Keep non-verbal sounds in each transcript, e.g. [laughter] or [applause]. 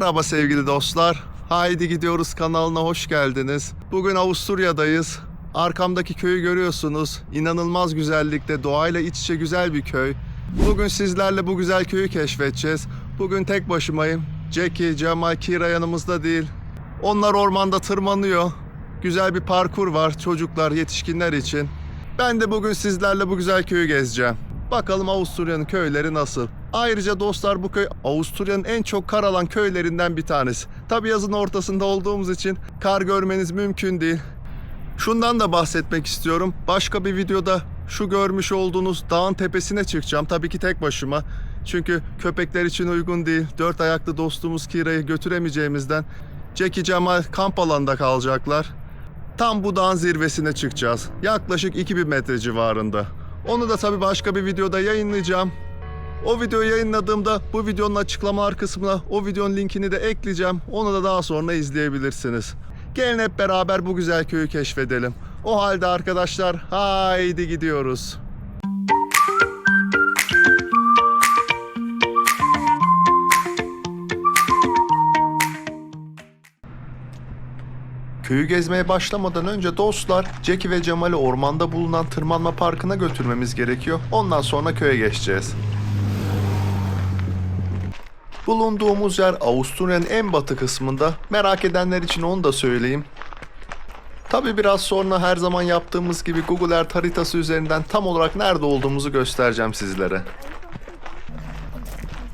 Merhaba sevgili dostlar. Haydi gidiyoruz kanalına hoş geldiniz. Bugün Avusturya'dayız. Arkamdaki köyü görüyorsunuz. İnanılmaz güzellikte, doğayla iç içe güzel bir köy. Bugün sizlerle bu güzel köyü keşfedeceğiz. Bugün tek başımayım. Jackie, Cemal, Kira yanımızda değil. Onlar ormanda tırmanıyor. Güzel bir parkur var çocuklar, yetişkinler için. Ben de bugün sizlerle bu güzel köyü gezeceğim. Bakalım Avusturya'nın köyleri nasıl? Ayrıca dostlar bu köy Avusturya'nın en çok kar alan köylerinden bir tanesi. Tabi yazın ortasında olduğumuz için kar görmeniz mümkün değil. Şundan da bahsetmek istiyorum. Başka bir videoda şu görmüş olduğunuz dağın tepesine çıkacağım. Tabii ki tek başıma. Çünkü köpekler için uygun değil. Dört ayaklı dostumuz Kira'yı götüremeyeceğimizden Jackie Cemal kamp alanında kalacaklar. Tam bu dağın zirvesine çıkacağız. Yaklaşık 2000 metre civarında. Onu da tabii başka bir videoda yayınlayacağım. O videoyu yayınladığımda bu videonun açıklamalar kısmına o videonun linkini de ekleyeceğim. Onu da daha sonra izleyebilirsiniz. Gelin hep beraber bu güzel köyü keşfedelim. O halde arkadaşlar haydi gidiyoruz. Köyü gezmeye başlamadan önce dostlar Jackie ve Cemal'i ormanda bulunan tırmanma parkına götürmemiz gerekiyor. Ondan sonra köye geçeceğiz. Bulunduğumuz yer Avusturya'nın en batı kısmında. Merak edenler için onu da söyleyeyim. Tabi biraz sonra her zaman yaptığımız gibi Google Earth haritası üzerinden tam olarak nerede olduğumuzu göstereceğim sizlere.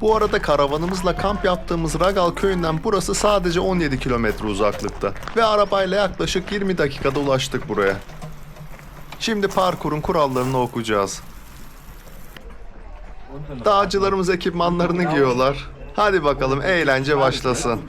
Bu arada karavanımızla kamp yaptığımız Ragal köyünden burası sadece 17 kilometre uzaklıkta ve arabayla yaklaşık 20 dakikada ulaştık buraya. Şimdi parkurun kurallarını okuyacağız. Dağcılarımız ekipmanlarını giyiyorlar. Hadi bakalım eğlence başlasın.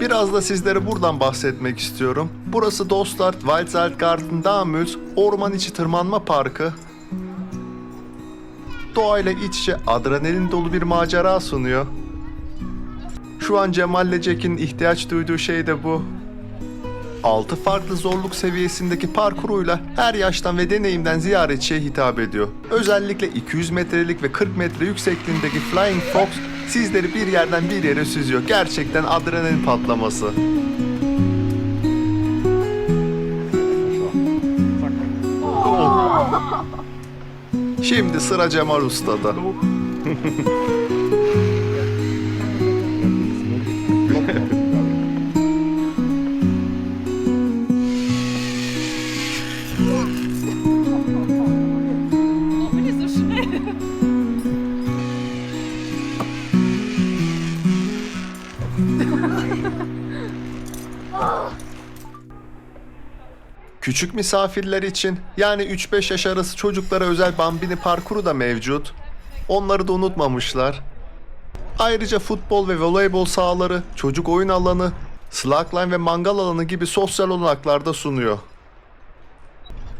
Biraz da sizlere buradan bahsetmek istiyorum. Burası dostlar Waldseilgarten Damüls Orman içi tırmanma parkı. Doğayla iç içe adrenalin dolu bir macera sunuyor. Şu an Cemal ile Jack'in ihtiyaç duyduğu şey de bu. 6 farklı zorluk seviyesindeki parkuruyla her yaştan ve deneyimden ziyaretçiye hitap ediyor. Özellikle 200 metrelik ve 40 metre yüksekliğindeki Flying Fox sizleri bir yerden bir yere süzüyor. Gerçekten adrenalin patlaması. Şimdi sıra Cemal Usta'da. [laughs] Küçük misafirler için yani 3-5 yaş arası çocuklara özel bambini parkuru da mevcut. Onları da unutmamışlar. Ayrıca futbol ve voleybol sahaları, çocuk oyun alanı, slackline ve mangal alanı gibi sosyal olanaklar da sunuyor.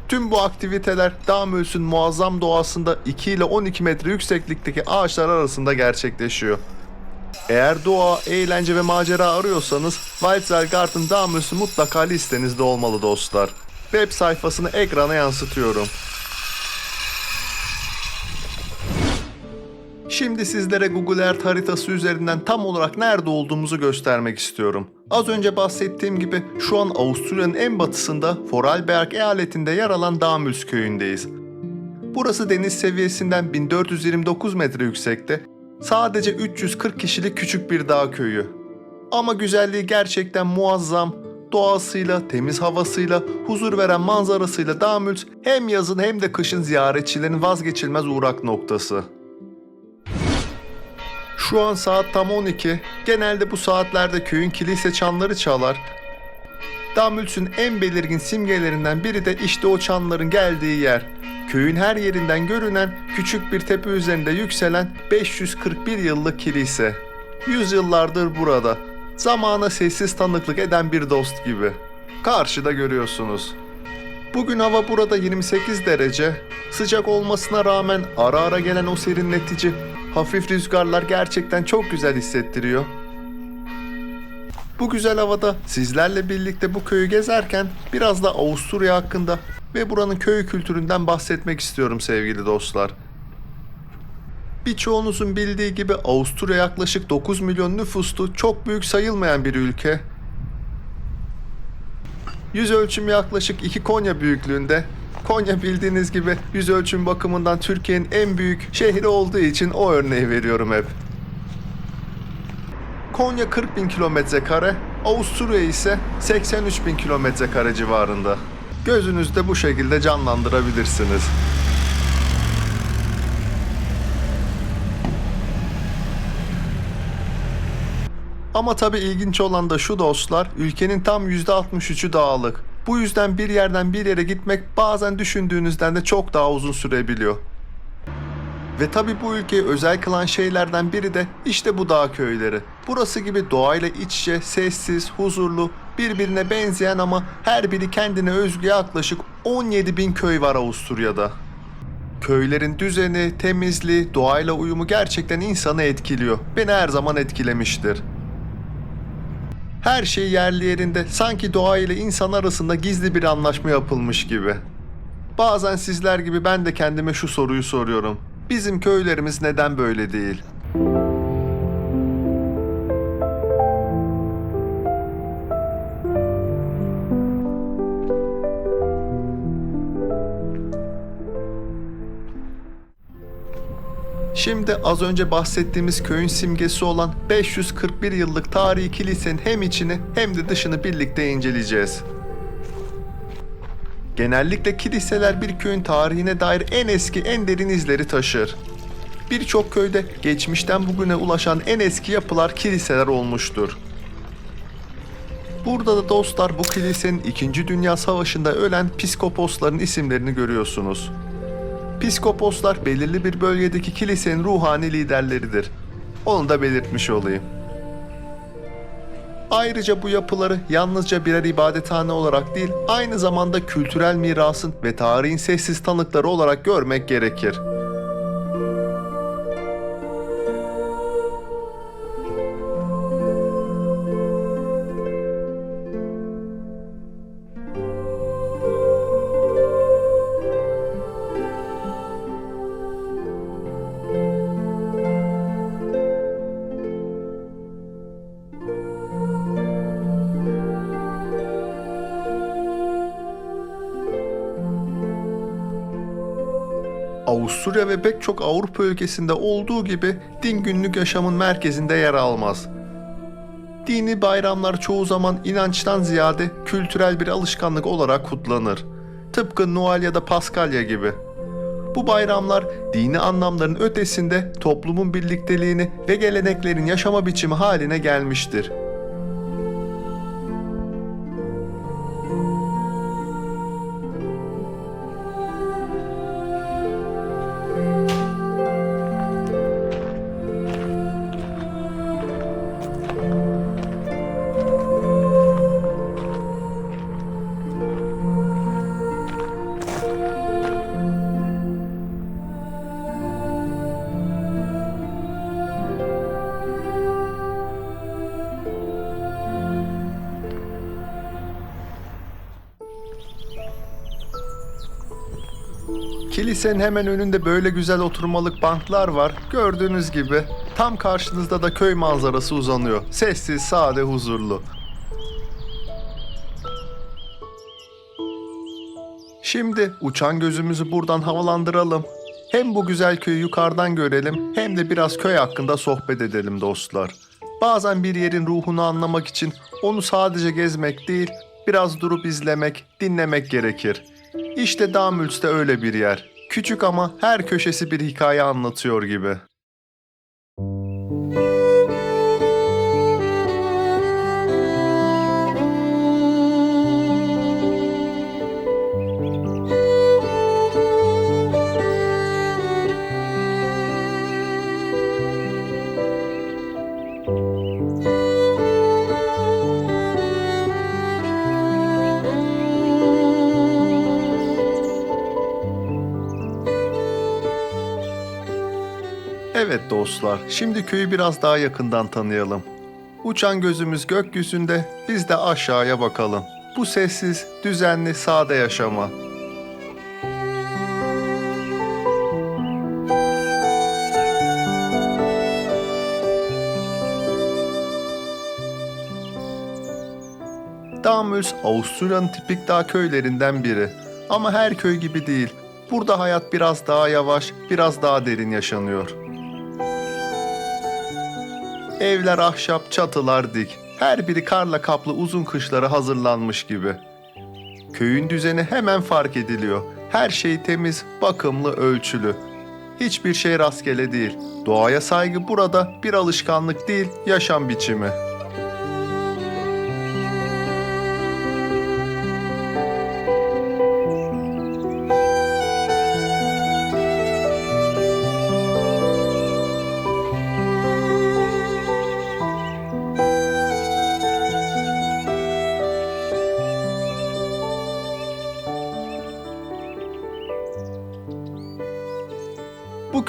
Tüm bu aktiviteler Damüls'ün muazzam doğasında 2 ile 12 metre yükseklikteki ağaçlar arasında gerçekleşiyor. Eğer doğa, eğlence ve macera arıyorsanız Waldseilgarten Damüs'ü mutlaka listenizde olmalı dostlar. Web sayfasını ekrana yansıtıyorum. Şimdi sizlere Google Earth haritası üzerinden tam olarak nerede olduğumuzu göstermek istiyorum. Az önce bahsettiğim gibi şu an Avusturya'nın en batısında Vorarlberg eyaletinde yer alan Damüls köyündeyiz. Burası deniz seviyesinden 1429 metre yüksekte, sadece 340 kişilik küçük bir dağ köyü. Ama güzelliği gerçekten muazzam. Doğasıyla, temiz havasıyla, huzur veren manzarasıyla Damüls hem yazın hem de kışın ziyaretçilerin vazgeçilmez uğrak noktası. Şu an saat tam 12. Genelde bu saatlerde köyün kilise çanları çalar. Damüls'ün en belirgin simgelerinden biri de işte o çanların geldiği yer. Köyün her yerinden görünen küçük bir tepe üzerinde yükselen 541 yıllık kilise. Yüzyıllardır burada. Zamana sessiz tanıklık eden bir dost gibi. Karşıda görüyorsunuz. Bugün hava burada 28 derece. Sıcak olmasına rağmen ara ara gelen o serinletici, hafif rüzgarlar gerçekten çok güzel hissettiriyor. Bu güzel havada sizlerle birlikte bu köyü gezerken biraz da Avusturya hakkında ve buranın köy kültüründen bahsetmek istiyorum sevgili dostlar. Birçoğunuzun bildiği gibi Avusturya yaklaşık 9 milyon nüfuslu çok büyük sayılmayan bir ülke. Yüz ölçümü yaklaşık 2 Konya büyüklüğünde. Konya bildiğiniz gibi yüz ölçüm bakımından Türkiye'nin en büyük şehri olduğu için o örneği veriyorum hep. Konya 40 bin kilometre kare, Avusturya ise 83 bin kilometre kare civarında. Gözünüzde bu şekilde canlandırabilirsiniz. Ama tabii ilginç olan da şu dostlar, ülkenin tam %63'ü dağlık. Bu yüzden bir yerden bir yere gitmek bazen düşündüğünüzden de çok daha uzun sürebiliyor. Ve tabi bu ülkeyi özel kılan şeylerden biri de işte bu dağ köyleri. Burası gibi doğayla iç içe, sessiz, huzurlu, birbirine benzeyen ama her biri kendine özgü yaklaşık 17 bin köy var Avusturya'da. Köylerin düzeni, temizliği, doğayla uyumu gerçekten insanı etkiliyor. Beni her zaman etkilemiştir. Her şey yerli yerinde, sanki doğa ile insan arasında gizli bir anlaşma yapılmış gibi. Bazen sizler gibi ben de kendime şu soruyu soruyorum. Bizim köylerimiz neden böyle değil? Şimdi az önce bahsettiğimiz köyün simgesi olan 541 yıllık tarihi kilisenin hem içini hem de dışını birlikte inceleyeceğiz. Genellikle kiliseler bir köyün tarihine dair en eski, en derin izleri taşır. Birçok köyde geçmişten bugüne ulaşan en eski yapılar kiliseler olmuştur. Burada da dostlar bu kilisenin 2. Dünya Savaşı'nda ölen piskoposların isimlerini görüyorsunuz. Piskoposlar belirli bir bölgedeki kilisenin ruhani liderleridir. Onu da belirtmiş olayım. Ayrıca bu yapıları yalnızca birer ibadethane olarak değil, aynı zamanda kültürel mirasın ve tarihin sessiz tanıkları olarak görmek gerekir. Avusturya ve pek çok Avrupa ülkesinde olduğu gibi din günlük yaşamın merkezinde yer almaz. Dini bayramlar çoğu zaman inançtan ziyade kültürel bir alışkanlık olarak kutlanır. Tıpkı Noel ya da Paskalya gibi. Bu bayramlar dini anlamların ötesinde toplumun birlikteliğini ve geleneklerin yaşama biçimi haline gelmiştir. Kilisenin hemen önünde böyle güzel oturmalık banklar var. Gördüğünüz gibi tam karşınızda da köy manzarası uzanıyor. Sessiz, sade, huzurlu. Şimdi uçan gözümüzü buradan havalandıralım. Hem bu güzel köyü yukarıdan görelim hem de biraz köy hakkında sohbet edelim dostlar. Bazen bir yerin ruhunu anlamak için onu sadece gezmek değil, biraz durup izlemek, dinlemek gerekir. İşte Damüls de öyle bir yer. Küçük ama her köşesi bir hikaye anlatıyor gibi. Evet dostlar, şimdi köyü biraz daha yakından tanıyalım. Uçan gözümüz gökyüzünde, biz de aşağıya bakalım. Bu sessiz, düzenli, sade yaşama. Damüls, Avusturya'nın tipik dağ köylerinden biri. Ama her köy gibi değil. Burada hayat biraz daha yavaş, biraz daha derin yaşanıyor. Evler ahşap, çatılar dik. Her biri karla kaplı uzun kışlara hazırlanmış gibi. Köyün düzeni hemen fark ediliyor. Her şey temiz, bakımlı, ölçülü. Hiçbir şey rastgele değil. Doğaya saygı burada bir alışkanlık değil, yaşam biçimi.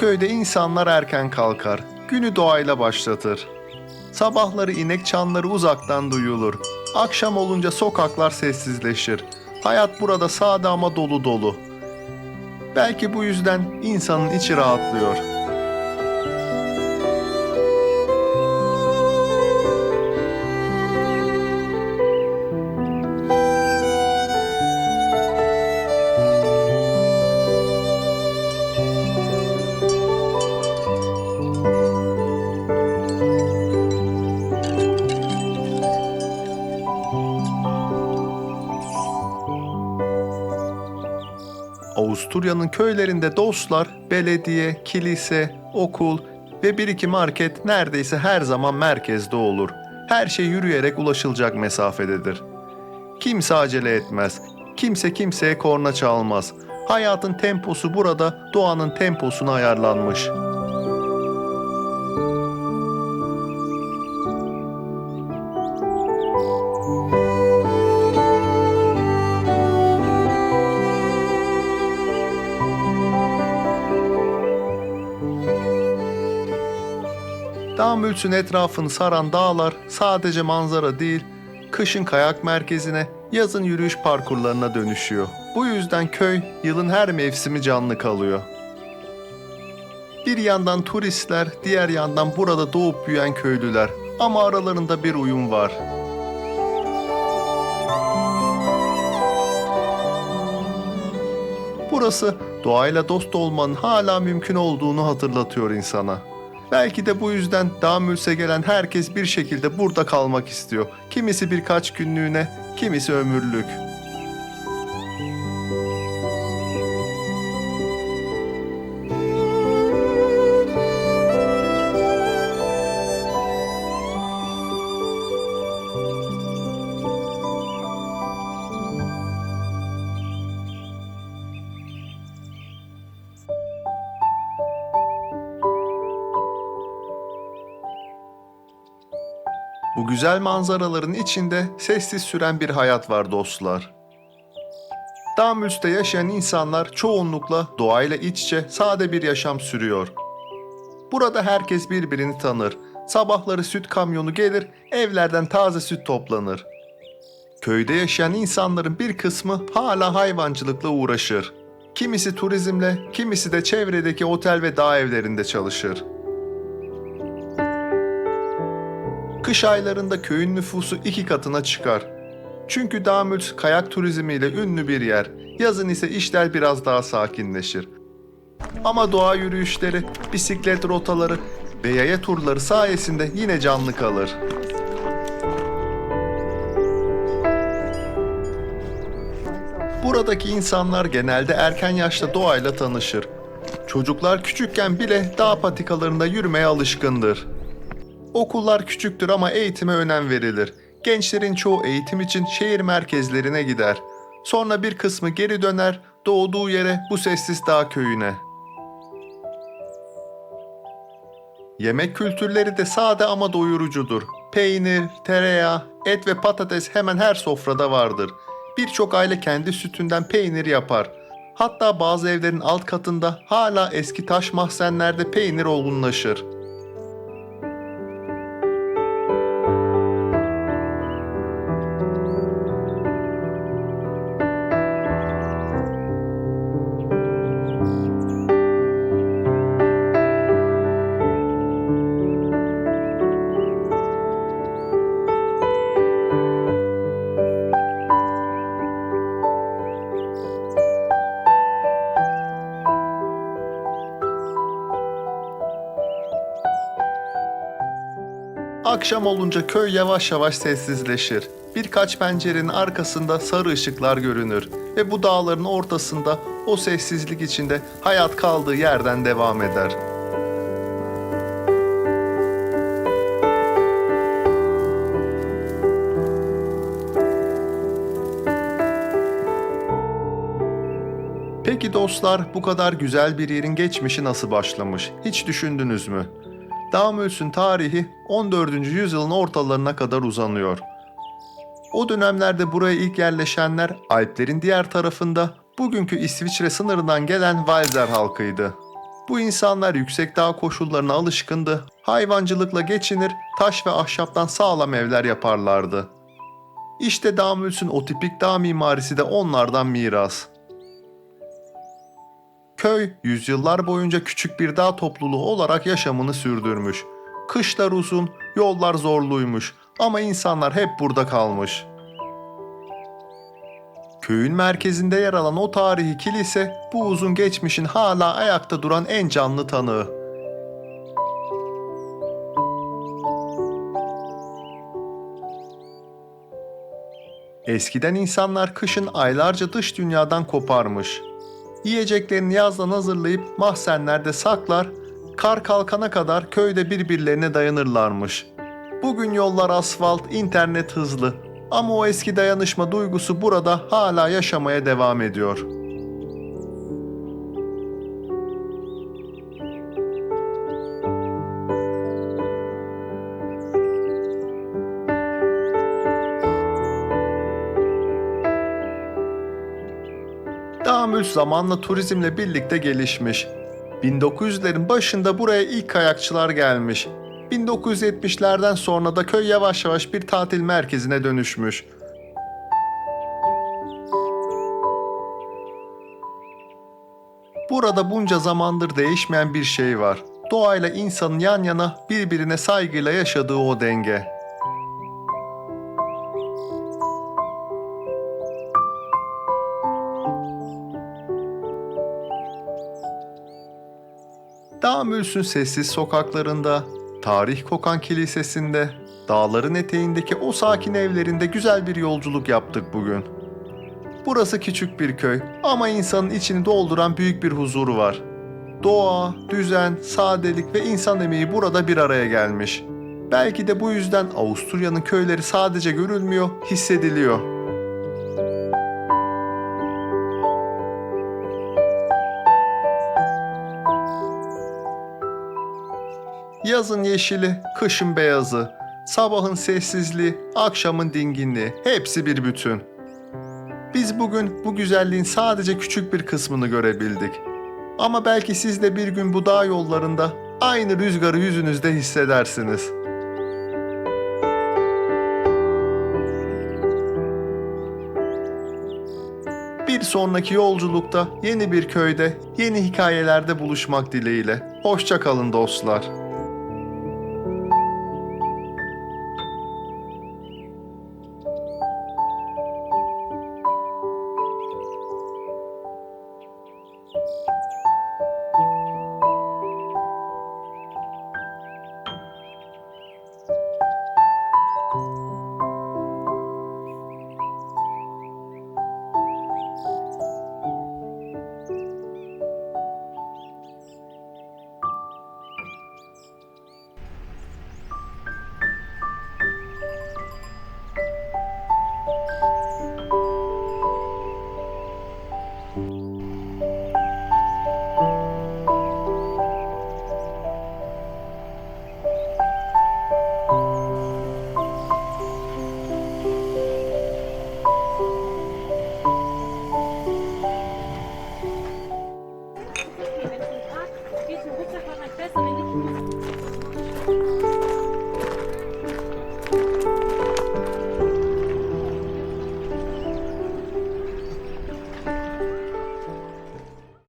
Köyde insanlar erken kalkar, günü doğayla başlatır. Sabahları inek çanları uzaktan duyulur. Akşam olunca sokaklar sessizleşir. Hayat burada sade ama dolu dolu. Belki bu yüzden insanın içi rahatlıyor. Avusturya'nın köylerinde dostlar, belediye, kilise, okul ve bir iki market neredeyse her zaman merkezde olur. Her şey yürüyerek ulaşılacak mesafededir. Kimse acele etmez. Kimse kimseye korna çalmaz. Hayatın temposu burada doğanın temposuna ayarlanmış. Damüls'ün etrafını saran dağlar sadece manzara değil, kışın kayak merkezine, yazın yürüyüş parkurlarına dönüşüyor. Bu yüzden köy yılın her mevsimi canlı kalıyor. Bir yandan turistler, diğer yandan burada doğup büyüyen köylüler ama aralarında bir uyum var. Burası doğayla dost olmanın hala mümkün olduğunu hatırlatıyor insana. Belki de bu yüzden Damüls'e gelen herkes bir şekilde burada kalmak istiyor. Kimisi birkaç günlüğüne, kimisi ömürlük. Güzel manzaraların içinde sessiz süren bir hayat var dostlar. Damüls'te yaşayan insanlar çoğunlukla doğayla iç içe sade bir yaşam sürüyor. Burada herkes birbirini tanır. Sabahları süt kamyonu gelir, evlerden taze süt toplanır. Köyde yaşayan insanların bir kısmı hala hayvancılıkla uğraşır. Kimisi turizmle, kimisi de çevredeki otel ve dağ evlerinde çalışır. Kış aylarında köyün nüfusu iki katına çıkar. Çünkü Damüls kayak turizmiyle ünlü bir yer. Yazın ise işler biraz daha sakinleşir. Ama doğa yürüyüşleri, bisiklet rotaları ve yaya turları sayesinde yine canlı kalır. Buradaki insanlar genelde erken yaşta doğayla tanışır. Çocuklar küçükken bile dağ patikalarında yürümeye alışkındır. Okullar küçüktür ama eğitime önem verilir. Gençlerin çoğu eğitim için şehir merkezlerine gider. Sonra bir kısmı geri döner, doğduğu yere bu sessiz dağ köyüne. Yemek kültürleri de sade ama doyurucudur. Peynir, tereyağı, et ve patates hemen her sofrada vardır. Birçok aile kendi sütünden peynir yapar. Hatta bazı evlerin alt katında hala eski taş mahzenlerde peynir olgunlaşır. Akşam olunca köy yavaş yavaş sessizleşir. Birkaç pencerenin arkasında sarı ışıklar görünür ve bu dağların ortasında o sessizlik içinde hayat kaldığı yerden devam eder. Peki dostlar bu kadar güzel bir yerin geçmişi nasıl başlamış? Hiç düşündünüz mü? Damüls'ün tarihi 14. yüzyılın ortalarına kadar uzanıyor. O dönemlerde buraya ilk yerleşenler Alplerin diğer tarafında bugünkü İsviçre sınırından gelen Valzer halkıydı. Bu insanlar yüksek dağ koşullarına alışkındı, hayvancılıkla geçinir, taş ve ahşaptan sağlam evler yaparlardı. İşte Damüls'ün o tipik dağ mimarisi de onlardan miras. Köy yüzyıllar boyunca küçük bir dağ topluluğu olarak yaşamını sürdürmüş. Kışlar uzun, yollar zorluymuş ama insanlar hep burada kalmış. Köyün merkezinde yer alan o tarihi kilise bu uzun geçmişin hala ayakta duran en canlı tanığı. Eskiden insanlar kışın aylarca dış dünyadan koparmış. Yiyeceklerini yazdan hazırlayıp mahzenlerde saklar, kar kalkana kadar köyde birbirlerine dayanırlarmış. Bugün yollar asfalt, internet hızlı ama o eski dayanışma duygusu burada hala yaşamaya devam ediyor. Zamanla turizmle birlikte gelişmiş. 1900'lerin başında buraya ilk kayakçılar gelmiş. 1970'lerden sonra da köy yavaş yavaş bir tatil merkezine dönüşmüş. Burada bunca zamandır değişmeyen bir şey var. Doğayla insanın yan yana birbirine saygıyla yaşadığı o denge. Damüls'ün sessiz sokaklarında, tarih kokan kilisesinde, dağların eteğindeki o sakin evlerinde güzel bir yolculuk yaptık bugün. Burası küçük bir köy ama insanın içini dolduran büyük bir huzuru var. Doğa, düzen, sadelik ve insan emeği burada bir araya gelmiş. Belki de bu yüzden Avusturya'nın köyleri sadece görülmüyor, hissediliyor. Yazın yeşili, kışın beyazı, sabahın sessizliği, akşamın dinginliği hepsi bir bütün. Biz bugün bu güzelliğin sadece küçük bir kısmını görebildik. Ama belki siz de bir gün bu dağ yollarında aynı rüzgarı yüzünüzde hissedersiniz. Bir sonraki yolculukta yeni bir köyde, yeni hikayelerde buluşmak dileğiyle. Hoşça kalın dostlar.